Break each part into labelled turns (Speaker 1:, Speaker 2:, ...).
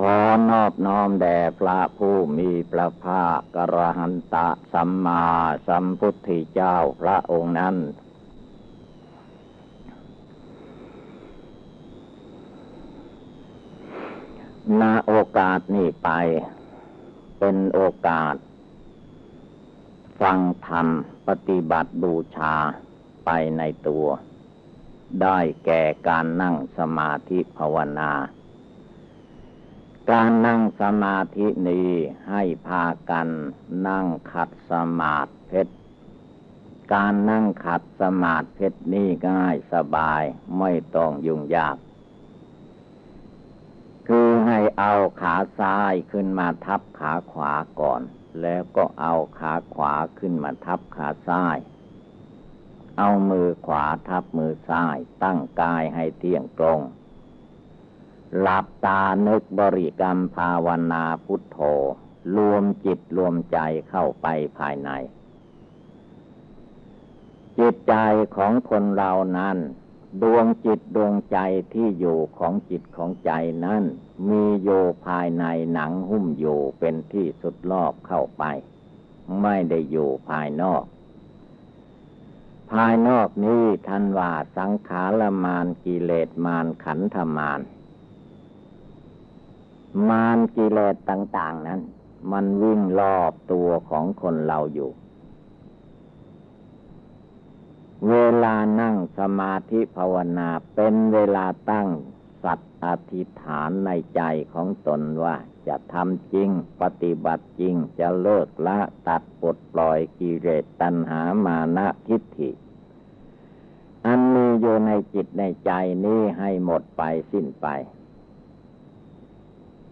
Speaker 1: ขอนอบน้อมแด่พระผู้มีพระภาคกระหันตะสัมมาสัมพุทธเจ้าพระองค์นั้น ณโอกาสนี้ไป เป็นโอกาส ฟังธรรมปฏิบัติบูชาไปในตัว ได้แก่การนั่งสมาธิภาวนา การนั่งสมาธินี้ให้พากันนั่งขัดสมาธิเพชร การนั่งขัดสมาธิเพชรนี่ง่ายสบายไม่ต้องยุ่งยาก คือให้เอาขาซ้ายขึ้นมาทับขาขวาก่อน แล้วก็เอาขาขวาขึ้นมาทับขาซ้าย เอามือขวาทับมือซ้ายตั้งกายให้เที่ยงตรง หลับตานึกบริกรรมภาวนาพุทโธ รวมจิตรวมใจเข้าไปภายใน จิตใจของคนเรานั้น ดวงจิตดวงใจที่อยู่ของจิตของใจนั้น มีโยภายในหนังหุ้มอยู่เป็นที่สุดรอบเข้าไป ไม่ได้อยู่ภายนอกภายนอกนี้ทันว่าสังขารมานกิเลสมานขันธมาน มารกิเลสต่าง ๆ นั้น มันวิ่งรอบตัวของคนเราอยู่ เวลานั่งสมาธิภาวนาเป็นเวลาตั้งสัตอธิษฐานในใจของตนว่า จะทำจริงปฏิบัติจริงจะเลิกละตัดปลดปล่อยกิเลสตัณหามานะทิฏฐิ อันมีอยู่ในจิตในใจนี้ให้หมดไปสิ้นไป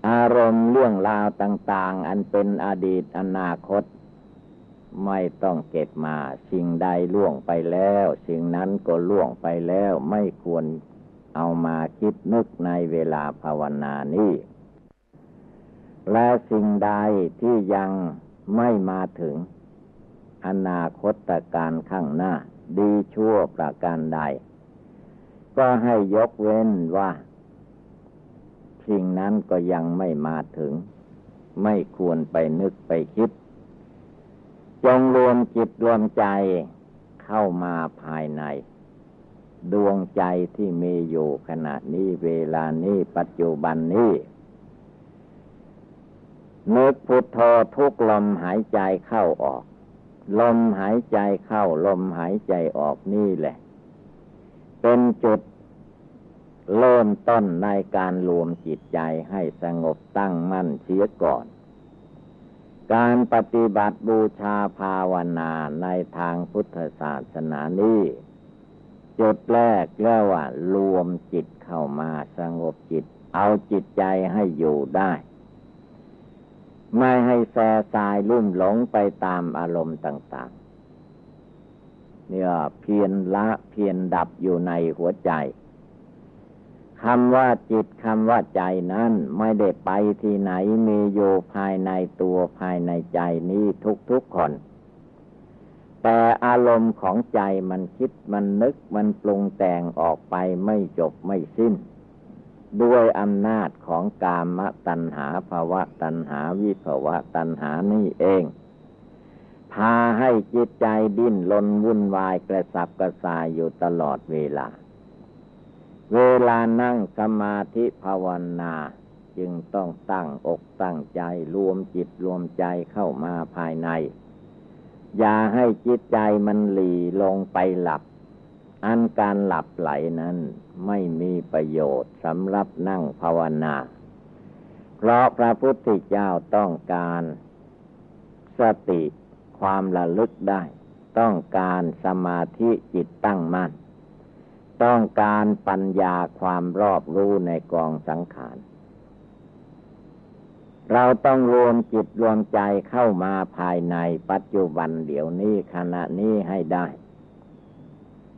Speaker 1: อารมณ์เรื่องราวต่าง ๆ อันเป็นอดีตอนาคต ไม่ต้องเก็บมา สิ่งใดล่วงไปแล้ว สิ่งนั้นก็ล่วงไปแล้ว ไม่ควรเอามาคิดนึกในเวลาภาวนานี้ และสิ่งใดที่ยังไม่มาถึง อนาคตการข้างหน้า ดีชั่วประการใด ก็ให้ยกเว้นว่า สิ่งนั้นก็ยังไม่มาถึง ไม่ควรไปนึกไปคิด จงรวมจิตรวมใจเข้ามาภายใน ดวงใจที่มีอยู่ขณะนี้เวลานี้ปัจจุบันนี้นึกพุทโธทุกลมหายใจเข้าออก ลมหายใจเข้า ลมหายใจออกนี่แหละ เป็นจุด เริ่มต้นในการรวมจิตใจให้สงบตั้งมั่นเสียก่อน การปฏิบัติบูชาภาวนาในทางพุทธศาสนานี้จุดแรกเรียกว่ารวมจิตเข้ามาสงบจิต เอาจิตใจให้อยู่ได้ ไม่ให้แสสายลุ่มหลงไปตามอารมณ์ต่าง ๆ เนี่ยเพียนละเพียนดับอยู่ในหัวใจ คำว่าจิตคำว่าใจนั้นไม่ได้ไปที่ไหนมีอยู่ภายในตัวภายในใจนี้ทุกๆคน แต่อารมณ์ของใจมันคิดมันนึกมันปรุงแต่งออกไปไม่จบไม่สิ้น ด้วยอำนาจของกามตัณหาภาวะตัณหาวิภาวะตัณหานี่เองพาให้จิตใจดิ้นลนวุ่นวายกระสับกระส่ายอยู่ตลอดเวลา เวลานั่งสมาธิภาวนาจึงต้องตั้งอกตั้งใจรวมจิตรวมใจเข้ามาภายใน อย่าให้จิตใจมันหลีลงไปหลับ อันการหลับไหลนั้นไม่มีประโยชน์สำหรับนั่งภาวนา เพราะพระพุทธเจ้าต้องการสติความระลึกได้ ต้องการสมาธิจิตตั้งมั่น ต้องการปัญญาความรอบรู้ในกองสังขาร เราต้องรวมจิตรวมใจเข้ามาภายในปัจจุบันเดี๋ยวนี้ขณะนี้ให้ได้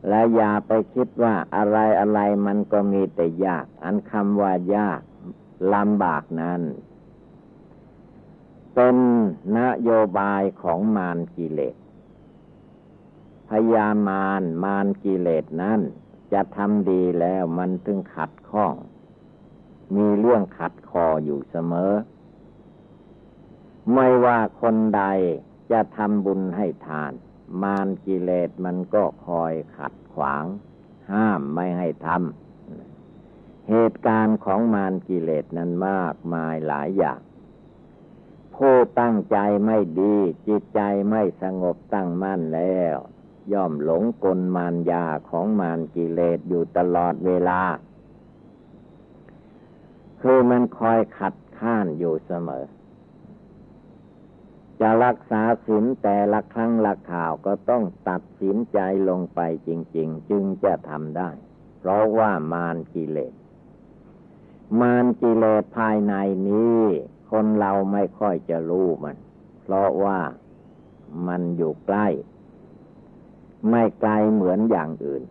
Speaker 1: และอย่าไปคิดว่าอะไรอะไรมันก็มีแต่ยาก อันคำว่ายากลำบากนั้น เป็นนโยบายของมารกิเลสพยามารมารกิเลสนั้น จะทำดีแล้วมันถึงขัดข้อง มีเรื่องขัดคออยู่เสมอ ไม่ว่าคนใดจะทำบุญให้ทาน มารกิเลสมันก็คอยขัดขวาง ห้ามไม่ให้ทำเหตุการณ์ของมารกิเลสนั้นมากมายหลายอย่างผู้ตั้งใจไม่ดี จิตใจไม่สงบตั้งมั่นแล้ว ย่อมหลงกลมารยาของมารกิเลสอยู่ตลอดเวลา คือมันคอยขัดข้านอยู่เสมอ จะรักษาศีลแต่ละครั้งละข่าวก็ต้องตัดสินใจลงไปจริง ๆ จึงจะทำได้ เพราะว่ามารกิเลส มารกิเลสภายในนี้ คนเราไม่ค่อยจะรู้มัน เพราะว่ามันอยู่ใกล้ ไม่ไกลเหมือนอย่างอื่น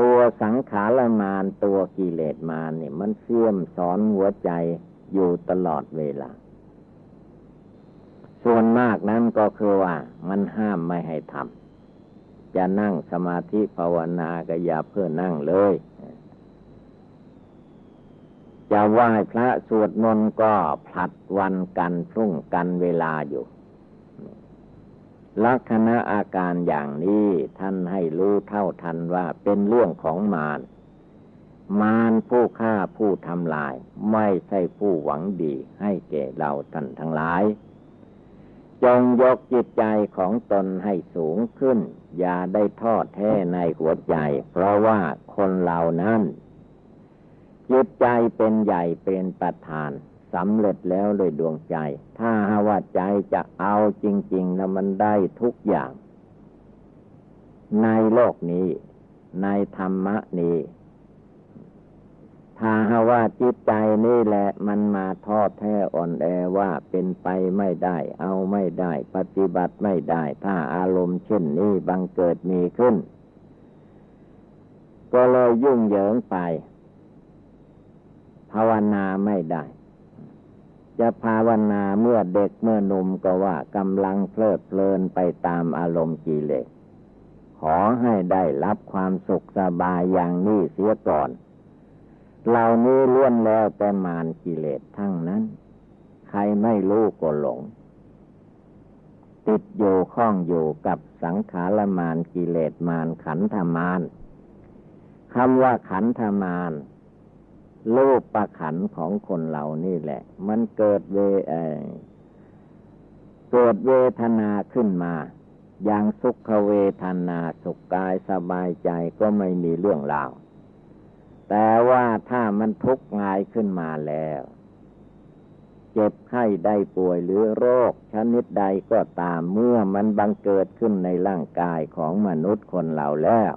Speaker 1: ตัวสังขารมานตัวกิเลสมานเนี่ย มันเสื่อมสอนหัวใจอยู่ตลอดเวลา ส่วนมากนั้นก็คือว่า มันห้ามไม่ให้ทำจะนั่งสมาธิภาวนาก็อย่าเพื่อนั่งเลยจะไหว้พระสวดมนต์ก็ผลัดวันกันพรุ่งกันเวลาอยู่ ลักษณะอาการอย่างนี้ท่านให้รู้เท่าทันว่าเป็นเรื่องของมาร มารผู้ฆ่าผู้ทำลาย ไม่ใช่ผู้หวังดีให้แก่เราท่านทั้งหลาย จงยกจิตใจของตนให้สูงขึ้น อย่าได้ทอดแท้ในหัวใจ เพราะว่าคนเหล่านั้นจิตใจเป็นใหญ่เป็นประธาน สำเร็จแล้วโดยดวงใจ ถ้าว่าใจจะเอาจริงๆนะมันได้ทุกอย่าง ในโลกนี้ ในธรรมะนี้ถ้าว่าจิตใจนี่แหละมันมาทอดแท้อ่อนแอว่าเป็นไปไม่ได้ เอาไม่ได้ ปฏิบัติไม่ได้ ถ้าอารมณ์เช่นนี้บังเกิดมีขึ้น ก็เลยยุ่งเหยิงไป ภาวนาไม่ได้ จะภาวนาเมื่อเด็กเมื่อหนุ่มก็ว่ากำลังเพลิดเพลินไปตามอารมณ์กิเลส ขอให้ได้รับความสุขสบายอย่างนี้เสียก่อน เหล่านี้ล้วนแล้วแต่มารกิเลสทั้งนั้น ใครไม่รู้ก็หลง ติดอยู่ข้องอยู่กับสังขารมารกิเลสมารขันธมารคำว่าขันธมาร รูปประขันของคนเหล่านี่แหละ มันเกิดเวเกิดเวทนาขึ้นมา อย่างสุขเวทนาสุขกายสบายใจก็ไม่มีเรื่องราวแต่ว่าถ้ามันทุกข์งายขึ้นมาแล้ว เจ็บไข้ได้ป่วยหรือโรค ชนิดใดก็ตามเมื่อมันบังเกิดขึ้นในร่างกายของมนุษย์คนเราแล้ว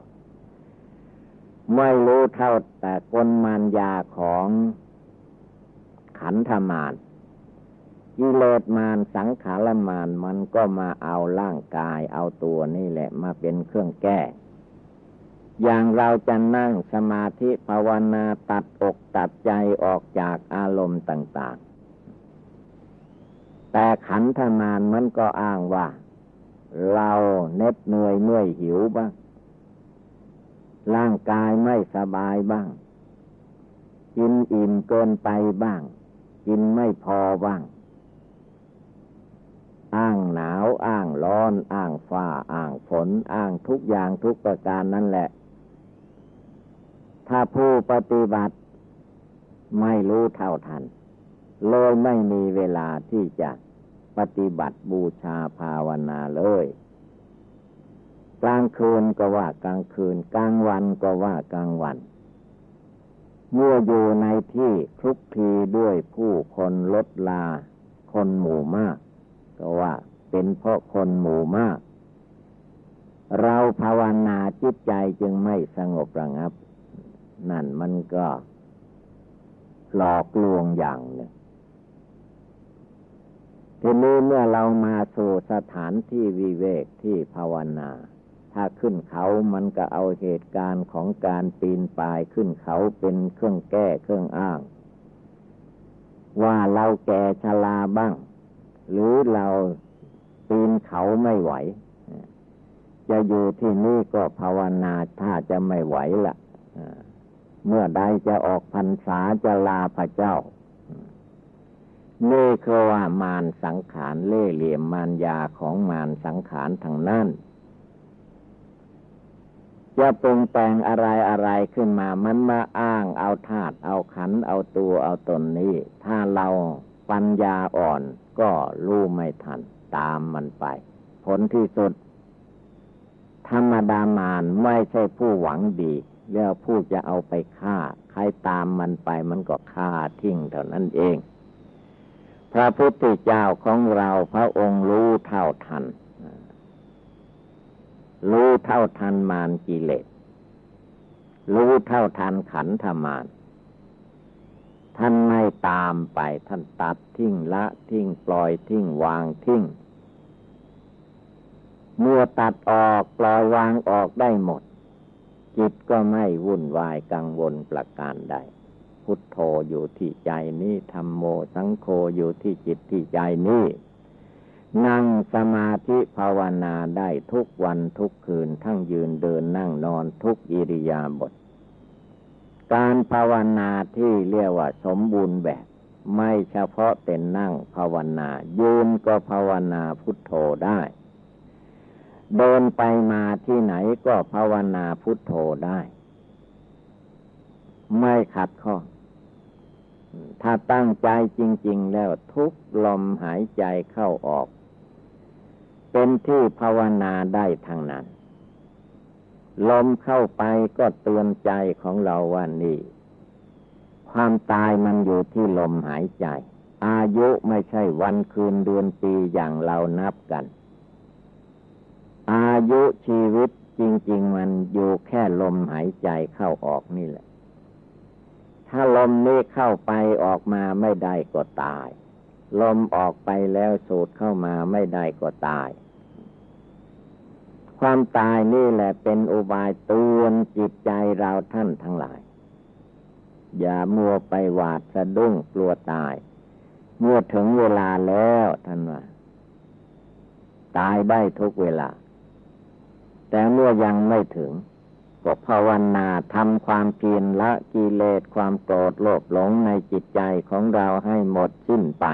Speaker 1: ไม่รู้เท่าแต่กลมารยาของขันธมารกิเลสมารสังขารมารมันก็มาเอาร่างกายเอาตัวนี่แหละมาเป็นเครื่องแก้ อย่างเราจะนั่งสมาธิภาวนาตัดอกตัดใจออกจากอารมณ์ต่าง ๆ แต่ขันธมารมันก็อ้างว่า เราเน็ดเหนื่อยเมื่อยหิวบ้าง ร่างกายไม่สบายบ้าง กินอิ่มเกินไปบ้าง กินไม่พอบ้าง อ้างหนาว อ้างร้อน อ้างฟ้า อ้างฝน อ้างทุกอย่างทุกประการนั่นแหละ ถ้าผู้ปฏิบัติ ไม่รู้เท่าทัน เลยไม่มีเวลาที่จะปฏิบัติบูชาภาวนาเลย กลางคืนก็ว่ากลางคืน กลางวันก็ว่ากลางวัน เมื่ออยู่ในที่คลุกคลีด้วยผู้คนลดลา คนหมู่มาก ก็ว่าเป็นเพราะคนหมู่มาก เราภาวนาจิตใจจึงไม่สงบระงับ นั่นมันก็หลอกลวงอย่างหนึ่งทีนี้เมื่อเรามาสู่สถานที่วิเวกที่ภาวนา ถ้าขึ้นเขามันก็เอาเหตุการณ์ของการปีนป่ายขึ้นเขาเป็นเครื่องแก้เครื่องอ้าง ว่าเราแก่ชราบ้าง หรือเราปีนเขาไม่ไหว จะอยู่ที่นี่ก็ภาวนาถ้าจะไม่ไหวละเมื่อใดจะออกพรรษาจะลาพระเจ้านี่คือว่ามารสังขารเล่เหลี่ยมมารยาของมารสังขารทางนั้น จะปรุงแต่งอะไรอะไรขึ้นมา มันมาอ้างเอาธาตุเอาขันเอาตัวเอาตนนี้ ถ้าเราปัญญาอ่อนก็รู้ไม่ทัน ตามมันไป ผลที่สุด ธรรมดามารไม่ใช่ผู้หวังดีเรียกผู้จะเอาไปฆ่า ใครตามมันไปมันก็ฆ่าทิ้งเท่านั้นเอง พระพุทธเจ้าของเราพระองค์รู้เท่าทัน รู้เท่าทันมารกิเลส รู้เท่าทันขันธมารท่านไม่ตามไปท่านตัดทิ้งละทิ้งปล่อยทิ้งวางทิ้ง เมื่อตัดออกปล่อยวางออกได้หมด จิตก็ไม่วุ่นวายกังวลประการใด พุทโธอยู่ที่ใจนี้ธรรมโมสังโฆอยู่ที่จิตที่ใจนี้ นั่งสมาธิภาวนาได้ทุกวันทุกคืนทั้งยืนเดินนั่งนอนทุกอิริยาบถการภาวนาที่เรียกว่าสมบูรณ์แบบ ไม่เฉพาะเป็นนั่งภาวนา ยืนก็ภาวนาพุทโธได้ เดินไปมาที่ไหนก็ภาวนาพุทโธได้ ไม่ขัดข้อถ้าตั้งใจจริง ๆ แล้วทุกลมหายใจเข้าออก เป็นที่ภาวนาได้ทางนั้น ลมเข้าไปก็เตือนใจของเราว่านี่ ความตายมันอยู่ที่ลมหายใจ อายุไม่ใช่วันคืนเดือนปีอย่างเรานับกัน อายุชีวิตจริง ๆ มันอยู่แค่ลมหายใจเข้าออกนี่แหละ ถ้าลมนี้เข้าไปออกมาไม่ได้ก็ตาย ลมออกไปแล้วสูดเข้ามาไม่ได้ก็ตาย ความตายนี่แหละเป็นอุบายตือนจิตใจเราท่านทั้งหลาย อย่ามัวไปหวาดสะดุ้งกลัวตาย เมื่อถึงเวลาแล้วท่านว่า ตายได้ทุกเวลา แต่เมื่อยังไม่ถึงก็ภาวนาทำความเพียรละกิเลสความโกรธโลภหลงในจิตใจของเราให้หมดสิ้นไป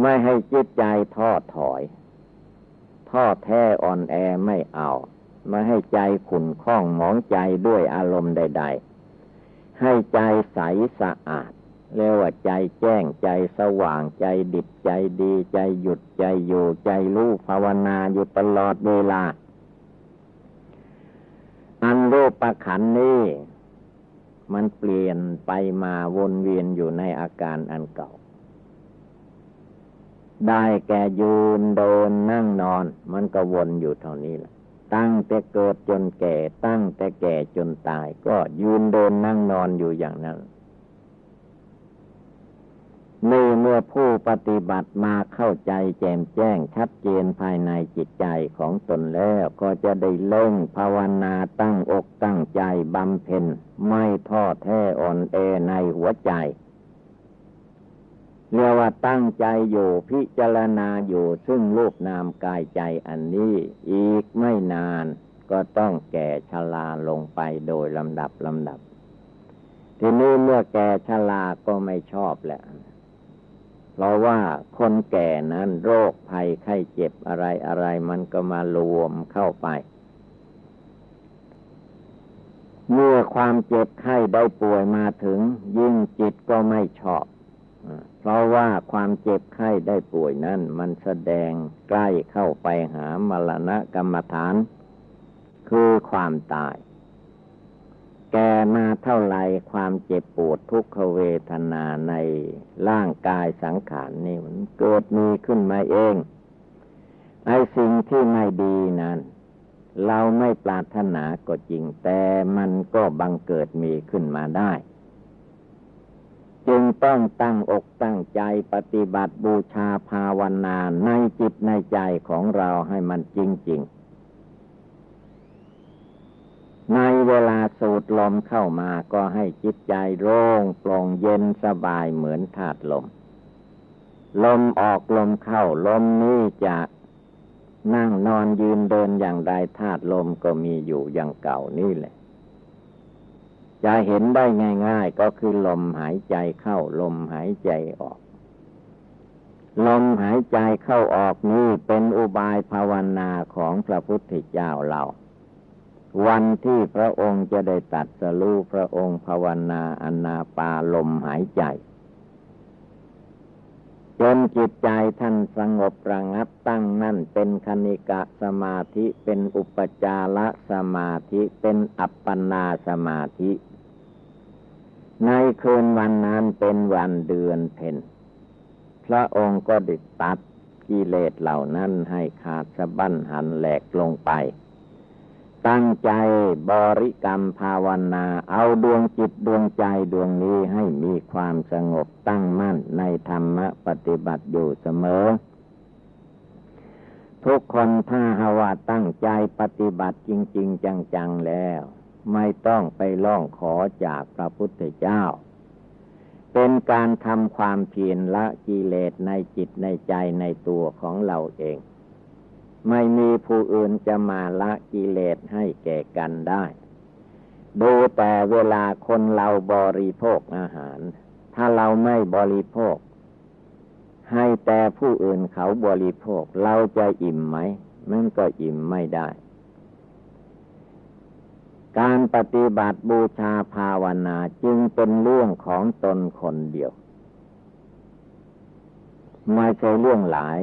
Speaker 1: ไม่ให้จิตใจท้อถอย ท้อแท้อ่อนแอไม่เอา ไม่ให้ใจขุ่นข้องหมองใจด้วยอารมณ์ใด ๆ ให้ใจใสสะอาดเรียกว่าใจแจ้งใจสว่างใจดิบใจดีใจหยุดใจอยู่ใจรู้ภาวนาอยู่ตลอดเวลา อันรูปประขันนี้ มันเปลี่ยนไปมาวนเวียนอยู่ในอาการอันเก่า ได้แก่ยืนโดนนั่งนอน มันก็วนอยู่เท่านี้แหละตั้งแต่เกิดจนแก่ ตั้งแต่แก่จนตาย ก็ยืนโดนนั่งนอนอยู่อย่างนั้นนี่เมื่อผู้ปฏิบัติมาเข้าใจแจ่มแจ้งชัดเจนภายในจิตใจของตนแล้วก็จะได้เล่งภาวนาตั้งอกตั้งใจบำเพ็ญไม่ท้อแท้อ่อนแอในหัวใจ เรียกว่าตั้งใจอยู่พิจารณาอยู่ซึ่งรูปนามกายใจอันนี้ อีกไม่นานก็ต้องแก่ชราลงไปโดยลำดับลำดับ ทีนี้เมื่อแก่ชราก็ไม่ชอบแหละเพราะว่าคนแก่นั้นโรคภัยไข้เจ็บอะไรอะไรมันก็มารวมเข้าไป เมื่อความเจ็บไข้ได้ป่วยมาถึง ยิ่งจิตก็ไม่ชอบ เพราะว่าความเจ็บไข้ได้ป่วยนั้น มันแสดงใกล้เข้าไปหามรณะกรรมฐาน คือความตาย แก่มาเท่าไรความเจ็บปวดทุกขเวทนาในร่างกายสังขารนี่มันเกิดมีขึ้นมาเอง ไอ้สิ่งที่ไม่ดีนั้น เราไม่ปรารถนาก็จริงแต่มันก็บังเกิดมีขึ้นมาได้ จึงต้องตั้งอกตั้งใจปฏิบัติบูชาภาวนาในจิตในใจของเราให้มันจริง ๆ ในเวลาสูดลมเข้ามาก็ให้จิตใจโล่งโปร่งเย็นสบายเหมือนธาตุลม ลมออกลมเข้าลมนี้จะนั่งนอนยืนเดินอย่างใดธาตุลมก็มีอยู่อย่างเก่านี่แหละ จะเห็นได้ง่าย ๆ ก็คือลมหายใจเข้า ลมหายใจออก ลมหายใจเข้าออกนี้เป็นอุบายภาวนาของพระพุทธเจ้าเราวันที่พระองค์จะได้ตัดสรู้พระองค์ภาวนาอนาปาลมหายใจจนจิตใจท่านสงบระงับตั้งนั่นเป็นคณิกะสมาธิเป็นอุปจารสมาธิเป็นอัปปนาสมาธิ ในคืนวันนั้นเป็นวันเดือนเพ็ญพระองค์ก็ดิตัดกิเลสเหล่านั้นให้ขาดสะบั้นหันแหลกลงไป ตั้งใจบริกรรมภาวนา เอาดวงจิตดวงใจดวงนี้ให้มีความสงบตั้งมั่นในธรรมปฏิบัติอยู่เสมอ ทุกคนถ้าหาว่าตั้งใจปฏิบัติจริง ๆ จัง ๆ แล้ว ไม่ต้องไปล่องขอจากพระพุทธเจ้า เป็นการทำความเพียรละกิเลสในจิตในใจในตัวของเราเอง ไม่มีผู้อื่นจะมาละกิเลสให้แก่กันได้ ดูแต่เวลาคนเราบริโภคอาหาร ถ้าเราไม่บริโภค ให้แต่ผู้อื่นเขาบริโภค เราจะอิ่มไหม มันก็อิ่มไม่ได้ การปฏิบัติบูชาภาวนาจึงเป็นเรื่องของตนคนเดียว ไม่ใช่เรื่องหลาย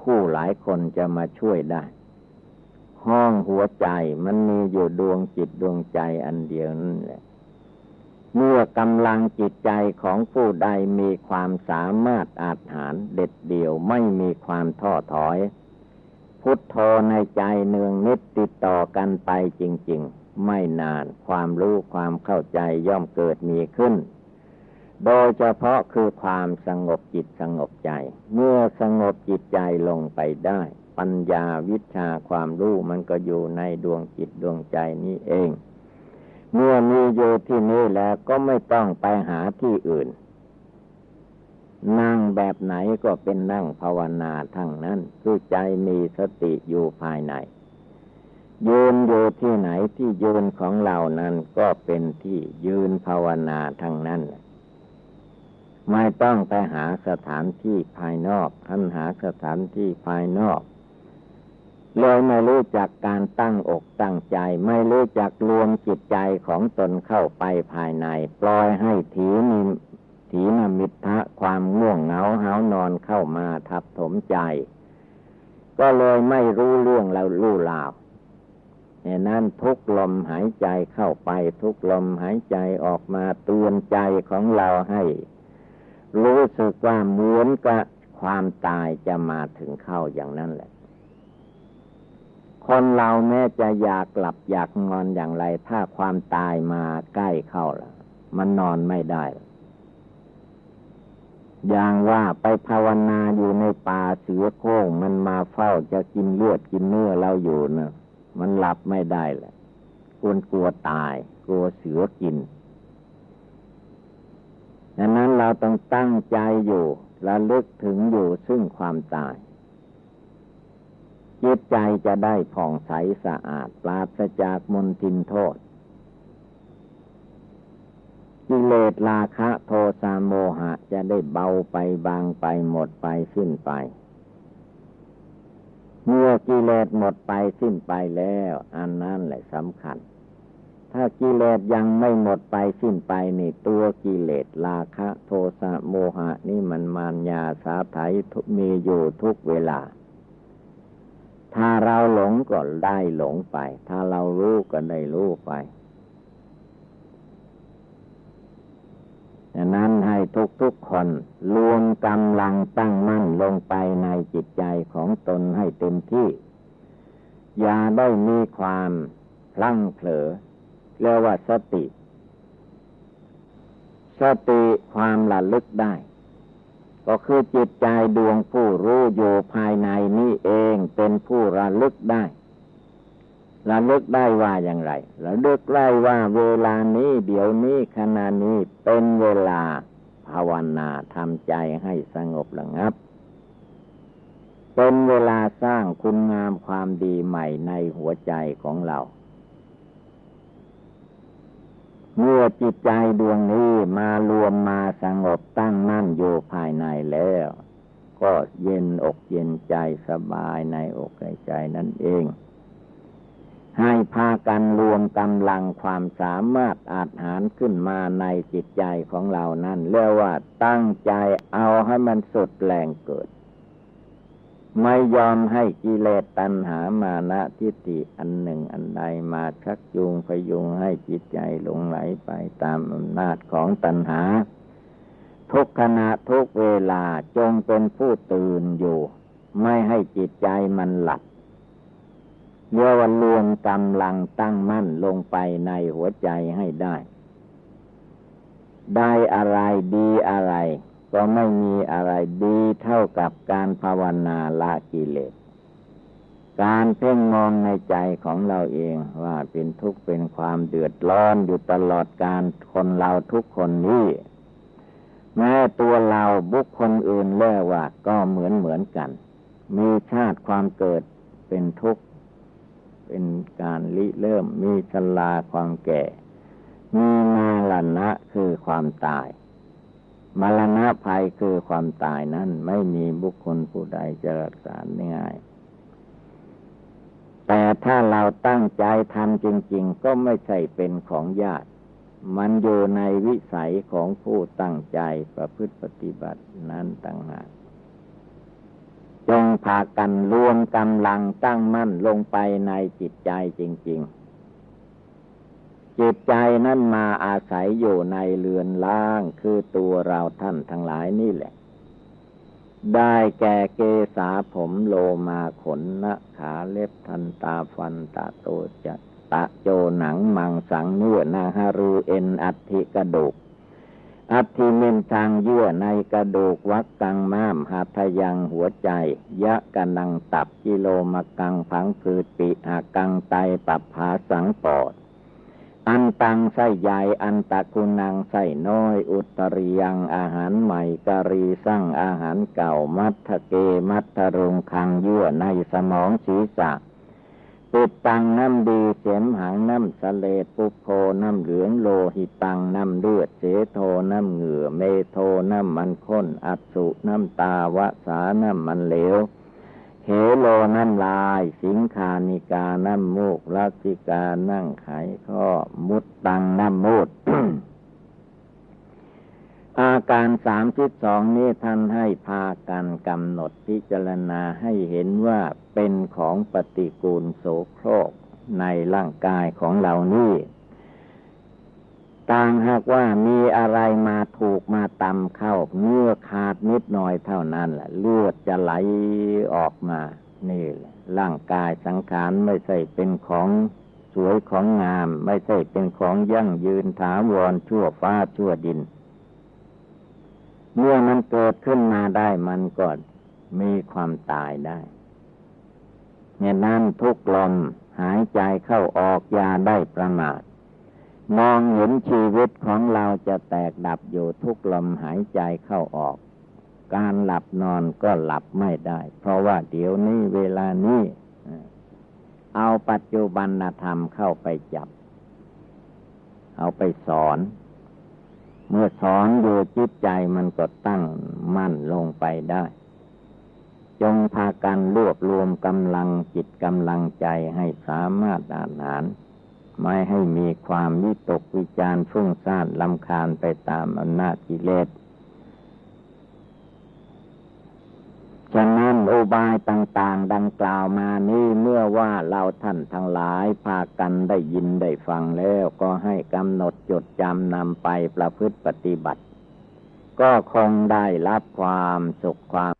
Speaker 1: คู่หลายคนจะมาช่วยได้ ห้องหัวใจมันมีอยู่ดวงจิตดวงใจอันเดียวนั่นแหละ เมื่อกำลังจิตใจของผู้ใดมีความสามารถอาจหารเด็ดเดี่ยวไม่มีความท้อถอย พุทโธในใจเนืองนิดติดต่อกันไปจริง ๆ ไม่นานความรู้ความเข้าใจย่อมเกิดมีขึ้น โดยเฉพาะคือความสงบจิตสงบใจ เมื่อสงบจิตใจลงไปได้ ปัญญาวิชาความรู้มันก็อยู่ในดวงจิตดวงใจนี้เอง เมื่อมีอยู่ที่นี่แล้วก็ไม่ต้องไปหาที่อื่น นั่งแบบไหนก็เป็นนั่งภาวนาทั้งนั้นคือใจมีสติอยู่ภายใน ยืนอยู่ที่ไหนที่ยืนของเรานั้นก็เป็นที่ยืนภาวนาทั้งนั้น ไม่ต้องไปหาสถานที่ภายนอกท่านหาสถานที่ภายนอกเลยไม่รู้จักการตั้งอกตั้งใจ ไม่รู้จักรวมจิตใจของตนเข้าไปภายใน ปล่อยให้ถีนิถีนมิทะความง่วงเหงาหานอนเข้ามาทับถมใจ ก็เลยไม่รู้เรื่องแล้วรู้ลาว นี่ยนั้นทุกลมหายใจเข้าไปทุกลมหายใจออกมาเตือนใจของเราให้ รู้สึกว่าเหมือนกับความตายจะมาถึงเข้าอย่างนั้นแหละ คนเราแม้จะอยากหลับอยากนอนอย่างไร ถ้าความตายมาใกล้เข้าละมันนอนไม่ได้ อย่างว่าไปภาวนาอยู่ในป่าเสือโค้งมันมาเฝ้าจะกินเลือดกินเนื้อเราอยู่นะ มันหลับไม่ได้แหละกลัวกลัวตาย กลัวเสือกินดังนั้นเราต้องตั้งใจอยู่ระลึกถึงอยู่ซึ่งความตายจิตใจจะได้ผ่องใสสะอาด ปราศจากมลทินโทษกิเลสราคะโทสะโมหะจะได้เบาไปบางไปหมดไปสิ้นไป เมื่อกิเลสหมดไปสิ้นไปแล้ว อันนั้นแหละสำคัญ ถ้ากิเลสยังไม่หมดไปสิ้นไปนี่ตัวกิเลสราคะ โทสะโมหะนี่มันมารยาสาไถมีอยู่ทุกเวลา ถ้าเราหลงก็ได้หลงไป ถ้าเรารู้ก็ได้รู้ไปดังนั้น ทุกทุกคนรวมกำลังตั้งมั่นลงไปในจิตใจของตนให้เต็มที่ อย่าได้มีความพลั้งเผลอเรียกว่าสติ สติความระลึกได้ ก็คือจิตใจดวงผู้รู้อยู่ภายในนี่เองเป็นผู้ระลึกได้ระลึกได้ว่าอย่างไรระลึกได้ว่าเวลานี้เดี๋ยวนี้ขณะนี้เป็นเวลา ภาวนาทำใจให้สงบระงับ เป็นเวลาสร้างคุณงามความดีใหม่ในหัวใจของเรา เมื่อจิตใจดวงนี้มารวมมาสงบตั้งมั่นอยู่ภายในแล้ว ก็เย็นอกเย็นใจสบายในอกในใจนั่นเอง ให้พากันรวมกำลังความสามารถอาหารขึ้นมาในจิตใจของเรานั่นเรียกว่าตั้งใจเอาให้มันสุดแรงเกิด ไม่ยอมให้กิเลสตัณหามานะทิฏฐิอันหนึ่งอันใดมาชักจูงพยุงให้จิตใจหลงไหลไปตามอำนาจของตัณหา ทุกขณะทุกเวลาจงเป็นผู้ตื่นอยู่ ไม่ให้จิตใจมันหลับ เมื่อวันรวมกำลังตั้งมั่นลงไปในหัวใจให้ได้ ได้อะไรดีอะไร ก็ไม่มีอะไรดีเท่ากับการภาวนาละกิเลส การเพ่งมองในใจของเราเองว่าเป็นทุกข์เป็นความเดือดร้อนอยู่ตลอดการคนเราทุกคนนี้แม้ตัวเราบุคคลอื่นเล่ว่าก็เหมือนเหมือนกัน มีชาติความเกิดเป็นทุกข์ เป็นการลิเริ่มมีชลาความแก่มีมาลณะคือความตายมรณะภัยคือความตายนั้น ไม่มีบุคคลผู้ใดจะรักษาง่าย แต่ถ้าเราตั้งใจทำจริง ๆ ก็ไม่ใช่เป็นของญาติ มันอยู่ในวิสัยของผู้ตั้งใจประพฤติปฏิบัตินั้นต่างหาก จงพากันรวมกำลังตั้งมั่นลงไปในจิตใจจริง ๆ จิตใจนั้นมาอาศัยอยู่ในเรือนล่างคือตัวเราท่านทั้งหลายนี่แหละ ได้แก่เกษาผมโลมาขนนะขาเล็บทันตาฟันตาโตจัตตะโจหนังมังสังเนื้อนาฮารูเอ็นอัติกระดูก อัติเมนทางเยื่อในกระดูกวักกังม้ามหาทยังหัวใจ ยะกันังตับกิโลมกังพังพืดปิหากังไตปับผาสังปอด อันตังไส้ใหญ่อันตะกุนังไส้น้อย อุตริยังอาหารใหม่กะรีสั่งอาหารเก่ามัทเกมัทรงคังยั่วในสมองศีรษะ ปิดตังน้ำดีเสียมหางน้ำสเลดปุโพน้ำเหลืองโลหิตังน้ำเลือดเสโทน้ำเหงื่อเมโทน้ำมันข้น อัสุน้ำตาวะสาน้ำมันเหลวเหโลน้ำลาย สิงคานิกาน้ำมูกลัสิกานั่งไขข้อมุดตังน้ำมูด อาการสามสิบสองนี้ท่านให้พากันกำหนดพิจารณาให้เห็นว่าเป็นของปฏิกูลโสโครกในร่างกายของเรานี่ต่างหากว่ามีอะไรมาถูกมาตำเข้าเนื้อขาดนิดหน่อยเท่านั้นแหละเลือดจะไหลออกมา นี่ร่างกายสังขารไม่ใช่เป็นของสวยของงาม ไม่ใช่เป็นของยั่งยืนถาวรชั่วฟ้าชั่วดิน เมื่อมันเกิดขึ้นมาได้มันก็มีความตายได้เนี่ยนั้นทุกลมหายใจเข้าออกยาได้ประมาทมองเห็นชีวิตของเราจะแตกดับอยู่ทุกลมหายใจเข้าออก การหลับนอนก็หลับไม่ได้ เพราะว่าเดี๋ยวนี้เวลานี้เอาปัจจุบันธรรมเข้าไปจับ เอาไปสอน เมื่อสอนอยู่จิตใจมันก็ตั้งมั่นลงไปได้ จงพากันรวบรวมกำลังจิตกำลังใจให้สามารถอ่านหานไม่ให้มีความวิตกวิจารฟุ้งซ่านลำคาญไปตามอำนาจกิเลส ฉะนั้น อุบายต่างๆ ดังกล่าวมานี้เมื่อว่าเราท่านทั้งหลายพากันได้ยินได้ฟังแล้วก็ให้กำหนดจดจำนำไปประพฤติปฏิบัติ ก็คงได้รับความสุขความ